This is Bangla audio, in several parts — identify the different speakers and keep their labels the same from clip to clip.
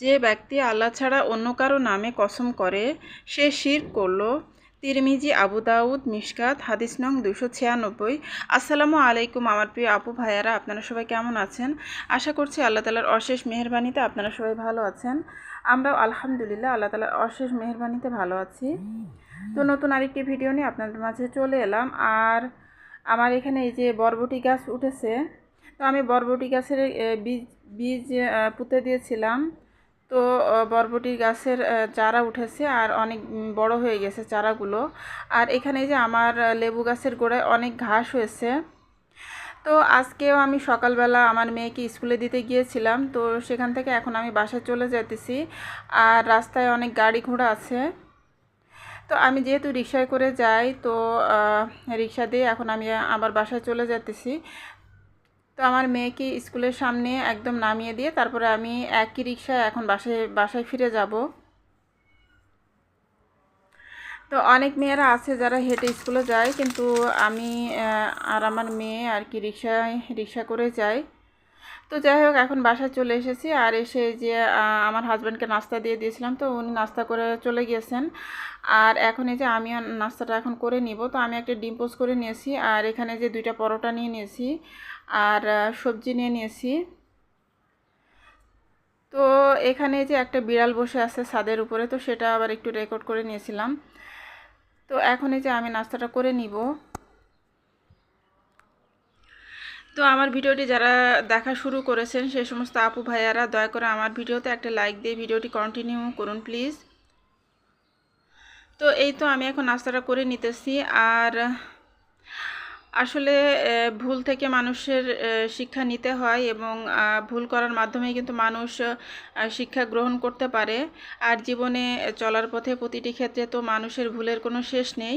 Speaker 1: যে ব্যক্তি আল্লাহ ছাড়া অন্য কারও নামে কসম করে, সে শির করল। তিরমিজি, আবু দাউদ, মিশকাত, হাদিস নং দুশো ছিয়ানব্বই। আসসালামু আলাইকুম আমার প্রিয় আপু ভাইয়ারা, আপনারা সবাই কেমন আছেন? আশা করছি আল্লাহ তালার অশেষ মেহরবানিতে আপনারা সবাই ভালো আছেন। আমরাও আলহামদুলিল্লাহ আল্লাহ তালার অশেষ মেহরবানিতে ভালো আছি। তো নতুন আরেকটি ভিডিও নিয়ে আপনাদের মাঝে চলে এলাম। আর আমার এখানে এই যে বরবটি গাছ উঠেছে, তো আমি বরবটি গাছের বীজ বীজ পুঁতে দিয়েছিলাম। তো বরবটি গাছের চারা উঠেছে আর অনেক বড় হয়ে গেছে চারাগুলো। আর এখানে যে আমার লেবু গাছের গোড়ায় অনেক ঘাস হয়েছে। তো আজকেও আমি সকালবেলা আমার মেয়েকে স্কুলে দিতে গিয়েছিলাম, তো সেখান থেকে এখন আমি বাসায় চলে যেতেছি আর রাস্তায় অনেক গাড়ি ঘোড়া আছে। তো আমি যেহেতু রিক্সায় করে যাই, তো রিক্সা দিয়ে এখন আমি আবার বাসায় চলে যেতেছি তো আমার মেয়েকে স্কুলের সামনে একদম নামিয়ে দিয়ে তারপরে আমি একই রিক্সায় এখন বাসায় বাসায় ফিরে যাব। তো অনেক মেয়েরা আছে যারা হেঁটে স্কুলে যায়, কিন্তু আমি আর আমার মেয়ে আর কি রিক্সায় রিক্সা করে যাই। তো যাই হোক, এখন বাসায় চলে এসেছি আর এসে যে আমার হাজব্যান্ডকে নাস্তা দিয়ে দিয়েছিলাম, তো উনি নাস্তা করে চলে গিয়েছেন। আর এখন এই যে আমি নাস্তাটা এখন করে নিব, তো আমি একটা ডিম পোস্ট করে নিয়েছি আর এখানে যে দুইটা পরোটা নিয়ে নিয়েছি। আর সবজি নিয়ে নিয়েছি। তো এখানে যে একটা বিড়াল বসে আছে ছাদের উপরে, তো সেটা আবার একটু রেকর্ড করে নিয়েছিলাম। তো এখন এই যে আমি নাস্তাটা করে নিব। তো আমার ভিডিওটি যারা দেখা শুরু করেছেন সেই সমস্ত আপু ভাইয়ারা, দয়া করে আমার ভিডিওতে একটা লাইক দিয়ে ভিডিওটি কন্টিনিউ করুন প্লিজ তো এই তো আমি এখন নাস্তাটা করে নিতেছি। আর আসলে ভুল থেকে মানুষের শিক্ষা নিতে হয় এবং ভুল করার মাধ্যমে কিন্তু মানুষ শিক্ষা গ্রহণ করতে পারে। আর জীবনে চলার পথে প্রতিটি ক্ষেত্রে তো মানুষের ভুলের কোনো শেষ নেই।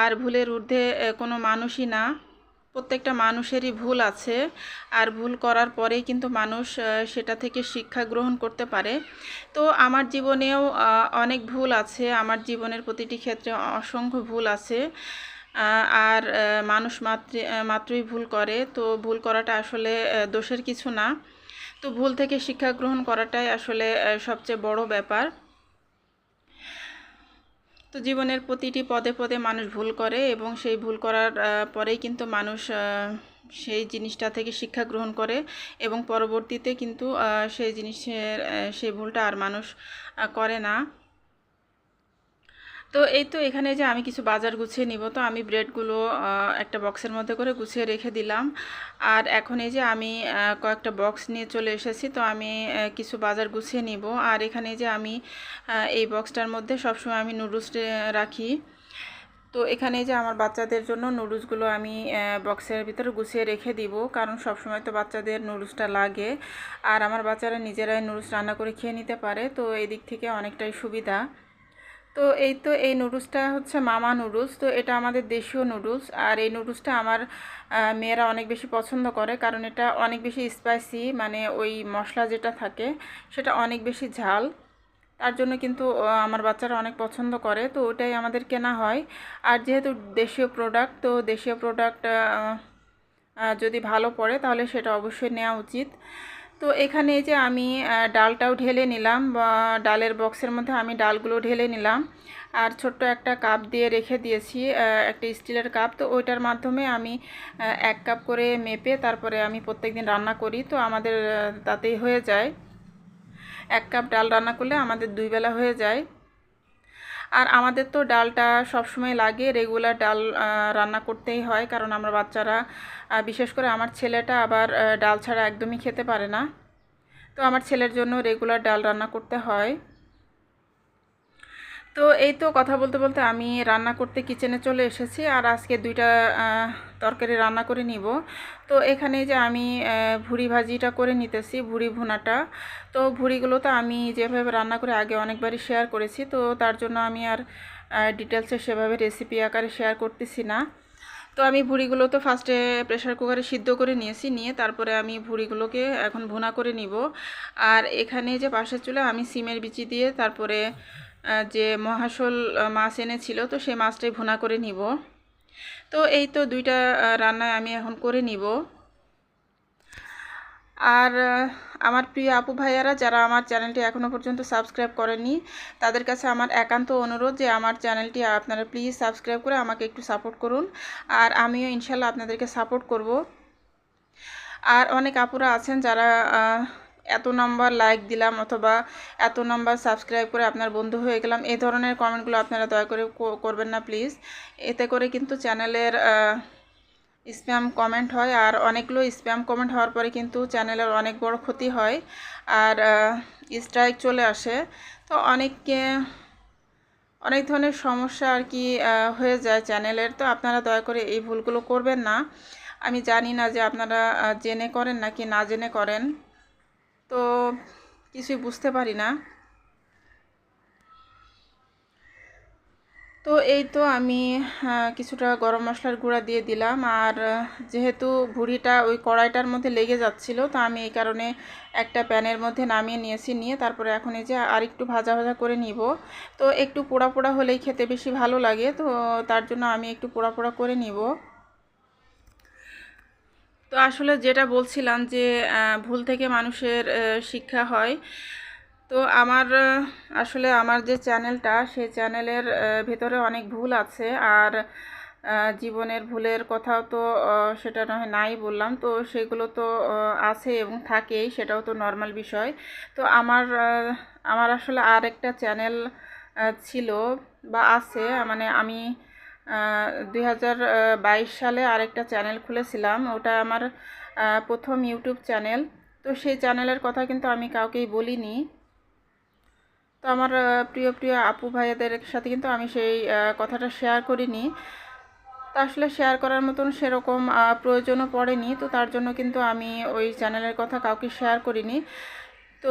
Speaker 1: আর ভুলের ঊর্ধ্বে কোনো মানুষই না। প্রত্যেকটা মানুষেরই ভুল আছে। আর ভুল করার পরেই কিন্তু মানুষ সেটা থেকে শিক্ষা গ্রহণ করতে পারে। তো আমার জীবনেও অনেক ভুল আছে। আমার জীবনের প্রতিটি ক্ষেত্রে অসংখ্য ভুল আছে। আর মানুষ মাত্র মাত্রই ভুল করে। তো ভুল করাটা আসলে দোষের কিছু না। তো ভুল থেকে শিক্ষা গ্রহণ করাটাই আসলে সবচেয়ে বড় ব্যাপার। তো জীবনের প্রতিটি পদে পদে মানুষ ভুল করে এবং সেই ভুল করার পরেই কিন্তু মানুষ সেই জিনিসটা থেকে শিক্ষা গ্রহণ করে এবং পরবর্তীতে কিন্তু সেই জিনিসের সেই ভুলটা আর মানুষ করে না। তো এই তো এখানে যে আমি কিছু বাজার গুছিয়ে নিব, তো আমি ব্রেডগুলো একটা বক্সের মধ্যে করে গুছিয়ে রেখে দিলাম। আর এখন এই যে আমি কয়েকটা বক্স নিয়ে চলে এসেছি, তো আমি কিছু বাজার গুছিয়ে নিব। আর এখানে যে আমি এই বক্সটার মধ্যে সবসময় আমি নুডলস রাখি। তো এখানে যে আমার বাচ্চাদের জন্য নুডলসগুলো আমি বক্সের ভিতরে গুছিয়ে রেখে দিব, কারণ সবসময় তো বাচ্চাদের নুডলসটা লাগে। আর আমার বাচ্চারা নিজেরাই নুডলস রান্না করে খেয়ে নিতে পারে, তো এই দিক থেকে অনেকটাই সুবিধা। তো এই তো এই নুডলসটা হচ্ছে মামা নুডলস। তো এটা আমাদের দেশীয় নুডলস। আর এই নুডলসটা আমার মেয়েরা অনেক বেশি পছন্দ করে। কারণ এটা অনেক বেশি স্পাইসি মানে ওই মশলা যেটা থাকে, সেটা অনেক বেশি ঝাল। তার জন্য কিন্তু আমার বাচ্চারা অনেক পছন্দ করে। তো ওটাই আমাদের কেনা হয়। আর যেহেতু দেশীয় প্রোডাক্ট তো দেশীয় প্রোডাক্ট যদি ভালো পড়ে, তাহলে সেটা অবশ্যই নেওয়া উচিত। তো এখানে যে আমি ডালটাও ঢেলে নিলাম ডালের বক্সের মধ্যে আমি ডালগুলো ঢেলে নিলাম। আর ছোট্ট একটা কাপ দিয়ে রেখে দিয়েছি একটা স্টিলের কাপ। তো ওইটার মাধ্যমে আমি এক কাপ করে মেপে তারপরে আমি প্রত্যেক দিন রান্না করি। তো আমাদের তাতেই হয়ে যায়। এক কাপ ডাল রান্না করলে আমাদের দুই বেলা হয়ে যায়। আর আমাদের তো ডালটা সবসময় লাগে রেগুলার ডাল রান্না করতেই হয়, কারণ আমরা বাচ্চারা বিশেষ করে আমার ছেলেটা আবার ডাল ছাড়া একদমই খেতে পারে না। তো আমার ছেলের জন্য রেগুলার ডাল রান্না করতে হয়। তো এই তো কথা বলতে বলতে আমি রান্না করতে কিচেনে চলে এসেছি, আর আজকে দুইটা তরকারি রান্না করে নিব। তো এখানে যে আমি ভুড়ি ভাজিটা করে নিতেছি, ভুড়ি ভুনাটা। তো ভুড়িগুলো তো আমি যেভাবে রান্না করে আগে অনেকবারই শেয়ার করেছি, তো তার জন্য আমি আর ডিটেলসে সেভাবে রেসিপি আকারে শেয়ার করতেছি না। তো আমি ভুড়িগুলো তো ফার্স্টে প্রেশার কুকারে সিদ্ধ করে নিয়েছি, নিয়ে তারপরে আমি ভুড়িগুলোকে এখন ভুনা করে নিব। আর এখানে যে পাশের চুলে, আমি সিমের বিচি দিয়ে তারপরে যে মহাশোল মাছ এনেছিল, তো সেই মাছটাই ভুনা করে নিব। তো এই তো দুইটা রান্নায় আমি এখন করে নিব। আর আমার প্রিয় আপু ভাইয়ারা, যারা আমার চ্যানেলটি এখনও পর্যন্ত সাবস্ক্রাইব করেনি তাদের কাছে আমার একান্ত অনুরোধ যে আমার চ্যানেলটি আপনারা প্লিজ সাবস্ক্রাইব করে আমাকে একটু সাপোর্ট করুন। আর আমিও ইনশাল্লাহ আপনাদেরকে সাপোর্ট করব। আর অনেক আপুরা আছেন যারা এত নম্বর লাইক দিলাম অথবা এত নম্বর সাবস্ক্রাইব করে আপনার বন্ধু হয়ে গেলাম, এই ধরনের কমেন্টগুলো আপনারা দয়া করে করবেন না প্লিজ এতে করে কিন্তু চ্যানেলের স্প্যাম কমেন্ট হয় আর অনেকগুলো স্প্যাম কমেন্ট হওয়ার পরে কিন্তু চ্যানেলের অনেক বড় ক্ষতি হয় আর স্ট্রাইক চলে আসে। তো অনেককে, অনেক ধরনের সমস্যা আর কি হয়ে যায় চ্যানেলের। তো আপনারা দয়া করে এই ভুলগুলো করবেন না। আমি জানি না যে আপনারা জেনে করেন নাকি না জেনে করেন। তো কিছুই বুঝতে পারি না। তো এই তো আমি কিছুটা গরম মশলার গুঁড়া দিয়ে দিলাম। আর যেহেতু ভুঁড়িটা ওই কড়াইটার মধ্যে লেগে যাচ্ছিল, তো আমি এই কারণে একটা প্যানের মধ্যে নামিয়ে নিয়েছি, নিয়ে তারপরে এখন এই যে আর একটু ভাজা ভাজা করে নিব। তো একটু পোড়া পোড়া হলেই খেতে বেশি ভালো লাগে, তো তার জন্য আমি একটু পোড়া পোড়া করে নিব। তো আসলে যেটা বলছিলাম যে ভুল থেকে মানুষের শিক্ষা হয়। তো আমার আসলে আমার যে চ্যানেলটা, সেই চ্যানেলের ভেতরে অনেক ভুল আছে। আর জীবনের ভুলের কথাও তো সেটা নয়, নাই বললাম। তো সেগুলো তো আছে এবং থাকেই, সেটাও তো নর্মাল বিষয়। তো আমার আমার আসলে আর একটা চ্যানেল ছিল বা আছে। মানে আমি দুই হাজার বাইশ সালে আরেকটা চ্যানেল খুলেছিলাম। ওটা আমার প্রথম ইউটিউব চ্যানেল। তো সেই চ্যানেলের কথা কিন্তু আমি কাউকেই বলিনি। তো আমার প্রিয় প্রিয় আপু ভাইয়াদের সাথে কিন্তু আমি সেই কথাটা শেয়ার করিনি। তা আসলে শেয়ার করার মতন সেরকম প্রয়োজনও পড়েনি। তো তার জন্য কিন্তু আমি ওই চ্যানেলের কথা কাউকে শেয়ার করিনি। তো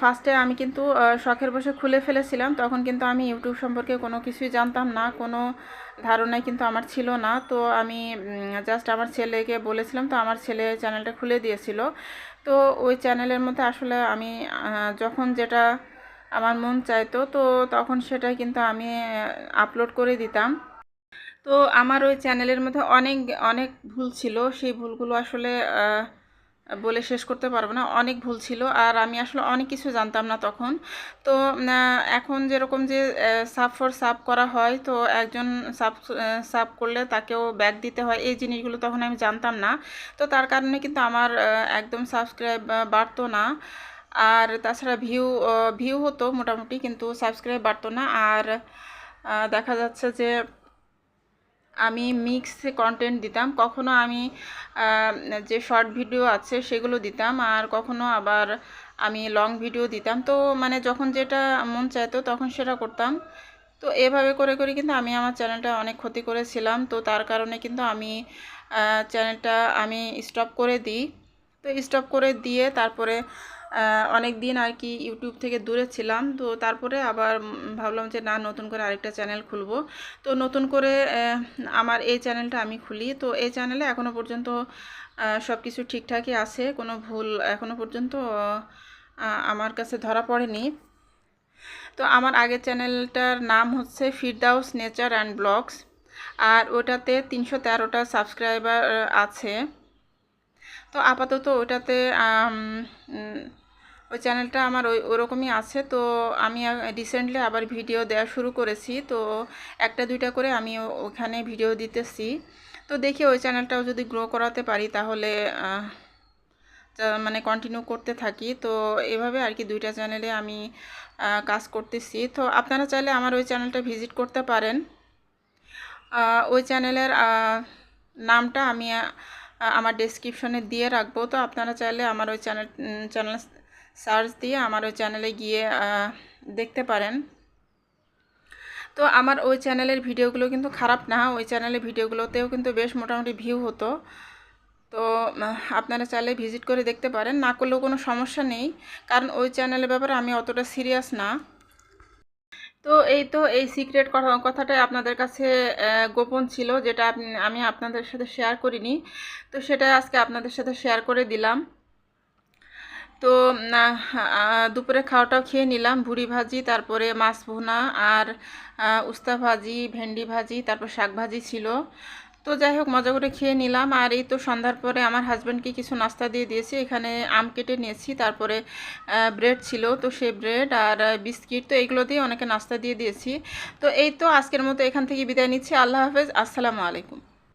Speaker 1: ফার্স্টে আমি কিন্তু শখের বসে খুলে ফেলেছিলাম। তখন কিন্তু আমি ইউটিউব সম্পর্কে কোনো কিছুই জানতাম না, কোনো ধারণাই কিন্তু আমার ছিল না। তো আমি জাস্ট আমার ছেলেকে বলেছিলাম, তো আমার ছেলে চ্যানেলটা খুলে দিয়েছিল। তো ওই চ্যানেলের মধ্যে আসলে আমি যখন যেটা আমার মন চাইতো, তো তখন সেটাই কিন্তু আমি আপলোড করে দিতাম। তো আমার ওই চ্যানেলের মধ্যে অনেক অনেক ভুল ছিল। সেই ভুলগুলো আসলে বলে শেষ করতে পারব না, অনেক ভুল ছিল আর আমি আসলে অনেক কিছু জানতাম না তখন। তো এখন যেরকম যে সাব ফর সাব করা হয়, তো একজন সাব সাব করলে তাকেও ব্যাক দিতে হয়, এই জিনিসগুলো তখন আমি জানতাম না। তো তার কারণে কিন্তু আমার একদম সাবস্ক্রাইব বাড়তো না। আর তাছাড়া ভিউ ভিউ হতো মোটামুটি, কিন্তু সাবস্ক্রাইব বাড়তো না। আর দেখা যাচ্ছে যে আমি মিক্স কন্টেন্ট দিতাম। কখনো আমি যে শর্ট ভিডিও আছে সেগুলো দিতাম। আর কখনো আবার আমি লং ভিডিও দিতাম। তো মানে যখন যেটা মন চাইতো তখন সেটা করতাম। তো এভাবে করে করে কিন্তু আমি আমার চ্যানেলটা অনেক ক্ষতি করেছিলাম। তো তার কারণে কিন্তু আমি চ্যানেলটা আমি স্টপ করে দিই। তো স্টপ করে দিয়ে তারপরে অনেক দিন আর কি ইউটিউব থেকে দূরে ছিলাম, তো তারপরে আবার ভাবলাম যে না, নতুন করে আরেকটা চ্যানেল খুলবো। তো নতুন করে আমার এই চ্যানেলটা আমি খুলি। তো এই চ্যানেলে এখনও পর্যন্ত সব কিছু ঠিকঠাকই আছে, কোনো ভুল এখনও পর্যন্ত আমার কাছে ধরা পড়েনি। তো আমার আগের চ্যানেলটার নাম হচ্ছে ফিরদাউস নেচার অ্যান্ড ব্লগস, আর ওটাতে তিনশো তেরোটা সাবস্ক্রাইবার আছে। তো আপাতত ওটাতে ওই চ্যানেলটা আমার ওই, ওরকমই আছে। তো আমি রিসেন্টলি আবার ভিডিও দেওয়া শুরু করেছি। তো একটা, দুইটা করে আমি ওখানে ভিডিও দিতেছি। তো দেখি ওই চ্যানেলটাও যদি গ্রো করাতে পারি তাহলে মানে কন্টিনিউ করতে থাকি। তো এভাবে আর কি দুইটা চ্যানেলে আমি কাজ করতেছি। তো আপনারা চাইলে আমার ওই চ্যানেলটা ভিজিট করতে পারেন। ওই চ্যানেলের নামটা আমি আমার ডেসক্রিপশনে দিয়ে রাখব। তো আপনারা চাইলে আমার ওই চ্যানেল চ্যানেল সার্চ দিয়ে আমার ওই চ্যানেলে গিয়ে দেখতে পারেন। তো আমার ওই চ্যানেলের ভিডিওগুলো কিন্তু খারাপ না, ওই চ্যানেলের ভিডিওগুলোতেও কিন্তু বেশ মোটামুটি ভিউ হতো। তো আপনারা চাইলে ভিজিট করে দেখতে পারেন, না করলেও কোনো সমস্যা নেই, কারণ ওই চ্যানেলের ব্যাপারে আমি অতটা সিরিয়াস না। তো এই তো এই সিক্রেট কথাটাই আপনাদের কাছে গোপন ছিল, যেটা আমি আপনাদের সাথে শেয়ার করিনি। তো সেটা আজকে আপনাদের সাথে শেয়ার করে দিলাম। তো দুপুরে খাওয়াটাও খেয়ে নিলাম। ভুড়ি ভাজি, তারপরে মাছ ভুনা আর উস্তা ভাজি, ভেন্ডি ভাজি, তারপর শাক ভাজি ছিল। তো যাই হোক, মজা করে খেয়ে নিলাম। আর এই তো সন্ধ্যার পরে আমার হাজব্যান্ডকে কিছু নাস্তা দিয়ে দিয়েছি। এখানে আম কেটে নিয়েছি, তারপরে ব্রেড ছিল। তো সে ব্রেড আর বিস্কিট, তো এগুলো দিয়ে অনেকে নাস্তা দিয়ে দিয়েছি। তো এই তো আজকের মতো এখান থেকে বিদায় নিচ্ছি। আল্লাহ হাফেজ। আসসালামু আলাইকুম।